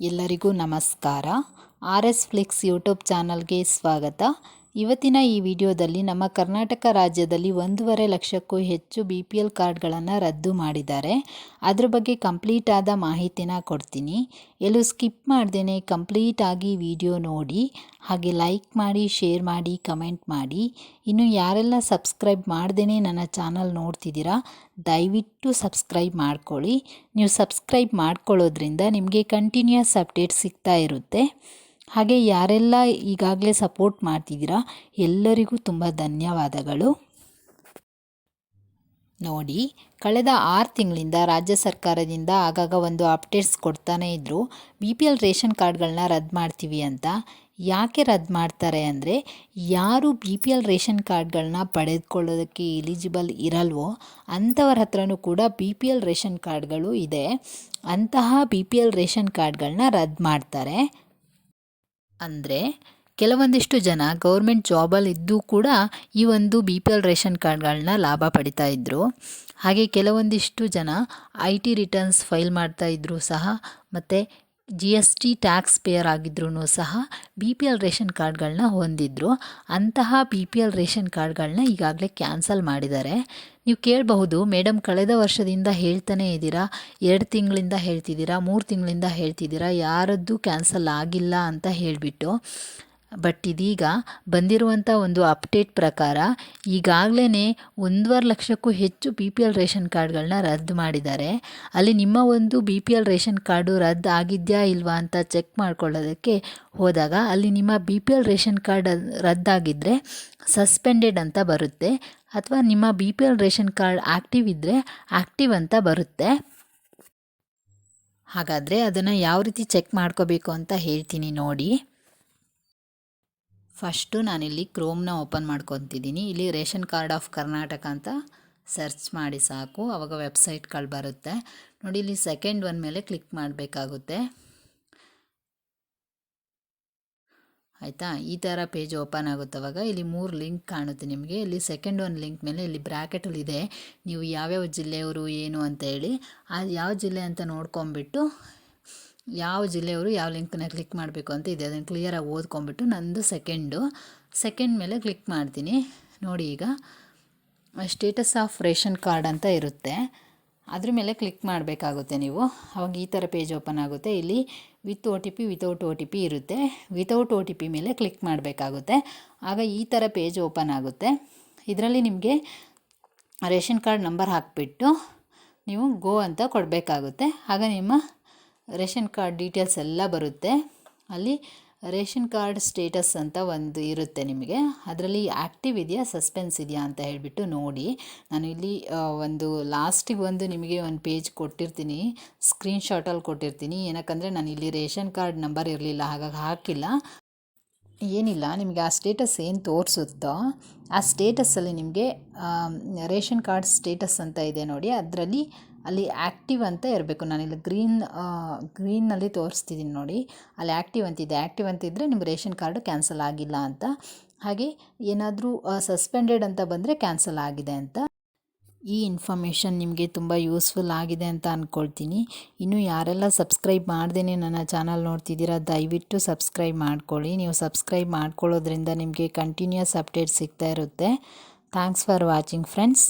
ಎಲ್ಲರಿಗೂ ನಮಸ್ಕಾರ. R S Flix YouTube ಚಾನಲ್ಗೆ ಸ್ವಾಗತ. ಇವತ್ತಿನ ಈ ವಿಡಿಯೋದಲ್ಲಿ ನಮ್ಮ ಕರ್ನಾಟಕ ರಾಜ್ಯದಲ್ಲಿ ಒಂದೂವರೆ ಲಕ್ಷಕ್ಕೂ ಹೆಚ್ಚು ಬಿ ಪಿ ಎಲ್ ಕಾರ್ಡ್ಗಳನ್ನು ರದ್ದು ಮಾಡಿದ್ದಾರೆ. ಅದ್ರ ಬಗ್ಗೆ ಕಂಪ್ಲೀಟ್ ಆದ ಮಾಹಿತಿನ ಕೊಡ್ತೀನಿ. ಎಲ್ಲೂ ಸ್ಕಿಪ್ ಮಾಡ್ದೇ ಕಂಪ್ಲೀಟಾಗಿ ವಿಡಿಯೋ ನೋಡಿ, ಹಾಗೆ ಲೈಕ್ ಮಾಡಿ, ಶೇರ್ ಮಾಡಿ, ಕಮೆಂಟ್ ಮಾಡಿ. ಇನ್ನು ಯಾರೆಲ್ಲ ಸಬ್ಸ್ಕ್ರೈಬ್ ಮಾಡ್ದೇ ನನ್ನ ಚಾನಲ್ ನೋಡ್ತಿದ್ದೀರಾ, ದಯವಿಟ್ಟು ಸಬ್ಸ್ಕ್ರೈಬ್ ಮಾಡ್ಕೊಳ್ಳಿ. ನೀವು ಸಬ್ಸ್ಕ್ರೈಬ್ ಮಾಡ್ಕೊಳ್ಳೋದ್ರಿಂದ ನಿಮಗೆ ಕಂಟಿನ್ಯೂಸ್ ಅಪ್ಡೇಟ್ ಸಿಗ್ತಾ ಇರುತ್ತೆ. ಹಾಗೆ ಯಾರೆಲ್ಲ ಈಗಾಗಲೇ ಸಪೋರ್ಟ್ ಮಾಡ್ತಿದ್ದೀರಾ, ಎಲ್ಲರಿಗೂ ತುಂಬ ಧನ್ಯವಾದಗಳು. ನೋಡಿ, ಕಳೆದ ಆರು ತಿಂಗಳಿಂದ ರಾಜ್ಯ ಸರ್ಕಾರದಿಂದ ಆಗಾಗ ಒಂದು ಅಪ್ಡೇಟ್ಸ್ ಕೊಡ್ತಾನೇ ಇದ್ದರು ಬಿ ಪಿ ಎಲ್ ರೇಷನ್ ಕಾರ್ಡ್ಗಳನ್ನ ರದ್ದು ಮಾಡ್ತೀವಿ ಅಂತ. ಯಾಕೆ ರದ್ದು ಮಾಡ್ತಾರೆ ಅಂದರೆ, ಯಾರು ಬಿ ಪಿ ಎಲ್ ರೇಷನ್ ಕಾರ್ಡ್ಗಳನ್ನ ಪಡೆದುಕೊಳ್ಳೋದಕ್ಕೆ ಎಲಿಜಿಬಲ್ ಇರಲ್ವೋ ಅಂಥವ್ರ ಹತ್ರನೂ ಕೂಡ ಬಿ ಪಿ ಎಲ್ ರೇಷನ್ ಕಾರ್ಡ್ಗಳು ಇದೆ. ಅಂತಹ ಬಿ ಪಿ ಎಲ್ ರೇಷನ್ ಕಾರ್ಡ್ಗಳನ್ನ ರದ್ದು ಮಾಡ್ತಾರೆ. ಅಂದರೆ ಕೆಲವೊಂದಿಷ್ಟು ಜನ ಗೌರ್ಮೆಂಟ್ ಜಾಬಲ್ಲಿ ಇದ್ದೂ ಕೂಡ ಈ ಒಂದು ಬಿ ಪಿ ಎಲ್ ರೇಷನ್ ಕಾರ್ಡ್ಗಳನ್ನ ಲಾಭ ಪಡಿತಾ ಇದ್ದರು ಹಾಗೆ ಕೆಲವೊಂದಿಷ್ಟು ಜನ ಐ ಟಿ ರಿಟರ್ನ್ಸ್ ಫೈಲ್ ಮಾಡ್ತಾ ಇದ್ದರೂ ಸಹ. ಮತ್ತು G S T tax payer ಆಗಿದ್ರೂ ಸಹ ಬಿ ಪಿ ಎಲ್ ರೇಷನ್ ಕಾರ್ಡ್ಗಳನ್ನ ಹೊಂದಿದ್ರು. ಅಂತಹ ಬಿ ಪಿ ಎಲ್ ರೇಷನ್ ಕಾರ್ಡ್ಗಳನ್ನ ಈಗಾಗಲೇ ಕ್ಯಾನ್ಸಲ್ ಮಾಡಿದ್ದಾರೆ. ನೀವು ಕೇಳಬಹುದು ಮೇಡಮ್ ಕಳೆದ ವರ್ಷದಿಂದ ಹೇಳ್ತಾನೆ ಇದ್ದೀರಾ, ಎರಡು ತಿಂಗಳಿಂದ ಹೇಳ್ತಿದ್ದೀರಾ, ಮೂರು ತಿಂಗಳಿಂದ ಹೇಳ್ತಿದ್ದೀರಾ, ಯಾರದ್ದು ಕ್ಯಾನ್ಸಲ್ ಆಗಿಲ್ಲ ಅಂತ ಹೇಳಿಬಿಟ್ಟು. ಬಟ್ ಇದೀಗ ಬಂದಿರುವಂಥ ಒಂದು ಅಪ್ಡೇಟ್ ಪ್ರಕಾರ ಈಗಾಗಲೇ ಒಂದೂವರೆ ಲಕ್ಷಕ್ಕೂ ಹೆಚ್ಚು ಬಿ ಪಿ ಎಲ್ ರೇಷನ್ ಕಾರ್ಡ್ಗಳನ್ನ ರದ್ದು ಮಾಡಿದ್ದಾರೆ. ಅಲ್ಲಿ ನಿಮ್ಮ ಒಂದು B P L ration card ರದ್ದು ಆಗಿದೆಯಾ ಇಲ್ವಾ ಅಂತ ಚೆಕ್ ಮಾಡ್ಕೊಳ್ಳೋದಕ್ಕೆ ಹೋದಾಗ ಅಲ್ಲಿ ನಿಮ್ಮ B P L ration card ರದ್ದಾಗಿದ್ದರೆ suspended ಅಂತ ಬರುತ್ತೆ ಅಥವಾ ನಿಮ್ಮ B P L ration card active ಇದ್ದರೆ ಆ್ಯಕ್ಟಿವ್ ಅಂತ ಬರುತ್ತೆ. ಹಾಗಾದರೆ ಅದನ್ನು ಯಾವ ರೀತಿ ಚೆಕ್ ಮಾಡ್ಕೋಬೇಕು ಅಂತ ಹೇಳ್ತೀನಿ ನೋಡಿ. ಫಸ್ಟು ನಾನಿಲ್ಲಿ ಕ್ರೋಮ್ನ ಓಪನ್ ಮಾಡ್ಕೊತಿದ್ದೀನಿ ಇಲ್ಲಿ ರೇಷನ್ ಕಾರ್ಡ್ ಆಫ್ ಕರ್ನಾಟಕ ಅಂತ ಸರ್ಚ್ ಮಾಡಿ ಸಾಕು. ಆವಾಗ ವೆಬ್ಸೈಟ್ಗಳು ಬರುತ್ತೆ. ನೋಡಿ, ಇಲ್ಲಿ ಸೆಕೆಂಡ್ ಒನ್ ಮೇಲೆ ಕ್ಲಿಕ್ ಮಾಡಬೇಕಾಗುತ್ತೆ. ಆಯಿತಾ? ಈ ಥರ ಪೇಜ್ ಓಪನ್ ಆಗುತ್ತೆ ಅವಾಗ. ಇಲ್ಲಿ ಮೂರು ಲಿಂಕ್ ಕಾಣುತ್ತೆ ನಿಮಗೆ. ಇಲ್ಲಿ ಸೆಕೆಂಡ್ ಒನ್ ಲಿಂಕ್ ಮೇಲೆ ಇಲ್ಲಿ ಬ್ರ್ಯಾಕೆಟಲ್ಲಿದೆ ನೀವು ಯಾವ್ಯಾವ ಜಿಲ್ಲೆಯವರು, ಏನು ಅಂತ ಹೇಳಿ. ಆ ಯಾವ ಜಿಲ್ಲೆ ಅಂತ ನೋಡ್ಕೊಂಬಿಟ್ಟು ಯಾವ ಜಿಲ್ಲೆಯವರು ಯಾವ ಲಿಂಕ್ನ ಕ್ಲಿಕ್ ಮಾಡಬೇಕು ಅಂತ ಇದೆ. ಅದನ್ನು ಕ್ಲಿಯರಾಗಿ ಓದ್ಕೊಂಬಿಟ್ಟು ನಂದು ಸೆಕೆಂಡು ಸೆಕೆಂಡ್ ಮೇಲೆ ಕ್ಲಿಕ್ ಮಾಡ್ತೀನಿ. ನೋಡಿ ಈಗ ಸ್ಟೇಟಸ್ ಆಫ್ ರೇಷನ್ ಕಾರ್ಡ್ ಅಂತ ಇರುತ್ತೆ. ಅದ್ರ ಮೇಲೆ ಕ್ಲಿಕ್ ಮಾಡಬೇಕಾಗುತ್ತೆ ನೀವು. ಅವಾಗ ಈ ಥರ ಪೇಜ್ ಓಪನ್ ಆಗುತ್ತೆ. ಇಲ್ಲಿ with O T P without O T P ಇರುತ್ತೆ. ವಿತೌಟ್ ಒ ಟಿ ಪಿ ಮೇಲೆ ಕ್ಲಿಕ್ ಮಾಡಬೇಕಾಗುತ್ತೆ. ಆಗ ಈ ಥರ ಪೇಜ್ ಓಪನ್ ಆಗುತ್ತೆ. ಇದರಲ್ಲಿ ನಿಮಗೆ ರೇಷನ್ ಕಾರ್ಡ್ ನಂಬರ್ ಹಾಕಿಬಿಟ್ಟು ನೀವು ಗೋ ಅಂತ ಕೊಡಬೇಕಾಗುತ್ತೆ. ಆಗ ನಿಮ್ಮ ರೇಷನ್ ಕಾರ್ಡ್ ಡೀಟೇಲ್ಸ್ ಎಲ್ಲ ಬರುತ್ತೆ. ಅಲ್ಲಿ ರೇಷನ್ ಕಾರ್ಡ್ ಸ್ಟೇಟಸ್ ಅಂತ ಒಂದು ಇರುತ್ತೆ ನಿಮಗೆ. ಅದರಲ್ಲಿ ಆ್ಯಕ್ಟಿವ್ ಇದೆಯಾ, ಸಸ್ಪೆನ್ಸ್ ಇದೆಯಾ ಅಂತ ಹೇಳಿಬಿಟ್ಟು ನೋಡಿ. ನಾನು ಇಲ್ಲಿ ಒಂದು ಲಾಸ್ಟಿಗೆ ಒಂದು ನಿಮಗೆ ಒಂದು ಪೇಜ್ ಕೊಟ್ಟಿರ್ತೀನಿ. ಸ್ಕ್ರೀನ್ಶಾಟಲ್ಲಿ ಕೊಟ್ಟಿರ್ತೀನಿ. ಏನಕ್ಕಂದರೆ ನಾನು ಇಲ್ಲಿ ರೇಷನ್ ಕಾರ್ಡ್ ನಂಬರ್ ಇರಲಿಲ್ಲ, ಹಾಗಾಗಿ ಹಾಕಿಲ್ಲ. ಏನಿಲ್ಲ, ನಿಮಗೆ ಆ ಸ್ಟೇಟಸ್ ಏನು ತೋರಿಸುತ್ತೋ ಆ ಸ್ಟೇಟಸ್ಸಲ್ಲಿ ನಿಮಗೆ ರೇಷನ್ ಕಾರ್ಡ್ ಸ್ಟೇಟಸ್ ಅಂತ ಇದೆ ನೋಡಿ. ಅದರಲ್ಲಿ ಅಲ್ಲಿ ಆ್ಯಕ್ಟಿವ್ ಅಂತ ಇರಬೇಕು. ನಾನಿಲ್ಲಿ ಗ್ರೀನ್ ಗ್ರೀನಲ್ಲಿ ತೋರಿಸ್ತಿದ್ದೀನಿ ನೋಡಿ. ಅಲ್ಲಿ ಆ್ಯಕ್ಟಿವ್ ಅಂತಿದೆ ಆ್ಯಕ್ಟಿವ್ ಅಂತಿದ್ದರೆ ನಿಮ್ಮ ರೇಷನ್ ಕಾರ್ಡು ಕ್ಯಾನ್ಸಲ್ ಆಗಿಲ್ಲ ಅಂತ. ಹಾಗೆ ಏನಾದರೂ ಸಸ್ಪೆಂಡೆಡ್ ಅಂತ ಬಂದರೆ ಕ್ಯಾನ್ಸಲ್ ಆಗಿದೆ ಅಂತ. ಈ ಇನ್ಫಾರ್ಮೇಷನ್ ನಿಮಗೆ ತುಂಬ ಯೂಸ್ಫುಲ್ ಆಗಿದೆ ಅಂತ ಅಂದ್ಕೊಳ್ತೀನಿ ಇನ್ನು ಯಾರೆಲ್ಲ ಸಬ್ಸ್ಕ್ರೈಬ್ ಮಾಡ್ದೇ ನನ್ನ ಚಾನಲ್ ನೋಡ್ತಿದ್ದೀರಾ, ದಯವಿಟ್ಟು ಸಬ್ಸ್ಕ್ರೈಬ್ ಮಾಡ್ಕೊಳ್ಳಿ. ನೀವು ಸಬ್ಸ್ಕ್ರೈಬ್ ಮಾಡ್ಕೊಳ್ಳೋದ್ರಿಂದ ನಿಮಗೆ ಕಂಟಿನ್ಯೂಸ್ ಅಪ್ಡೇಟ್ ಸಿಗ್ತಾ ಇರುತ್ತೆ. Thanks for watching friends.